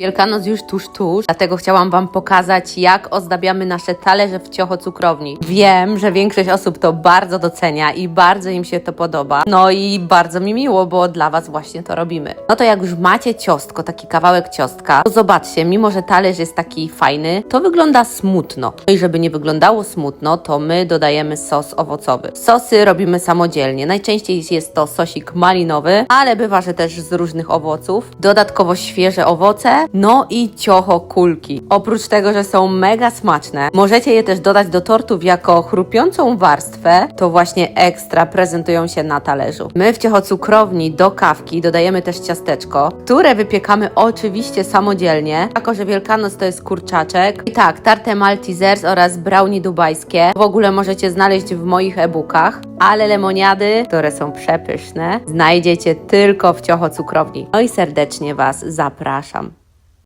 Wielkanoc już tuż, tuż, dlatego chciałam Wam pokazać, jak ozdabiamy nasze talerze w ciocho cukrowni. Wiem, że większość osób to bardzo docenia i bardzo im się to podoba. No i bardzo mi miło, bo dla Was właśnie to robimy. No to jak już macie ciostko, taki kawałek ciostka, to zobaczcie, mimo że talerz jest taki fajny, to wygląda smutno. No i żeby nie wyglądało smutno, to my dodajemy sos owocowy. Sosy robimy samodzielnie. Najczęściej jest to sosik malinowy, ale bywa, że też z różnych owoców. Dodatkowo świeże owoce, no i ciocho kulki. Oprócz tego, że są mega smaczne, możecie je też dodać do tortów jako chrupiącą warstwę, to właśnie ekstra prezentują się na talerzu. My w ciocho cukrowni do kawki dodajemy też ciasteczko, które wypiekamy oczywiście samodzielnie, jako że Wielkanoc to jest kurczaczek. I tak, tarte Maltesers oraz brownie dubajskie w ogóle możecie znaleźć w moich e-bookach, ale lemoniady, które są przepyszne, znajdziecie tylko w ciocho cukrowni. No i serdecznie Was zapraszam.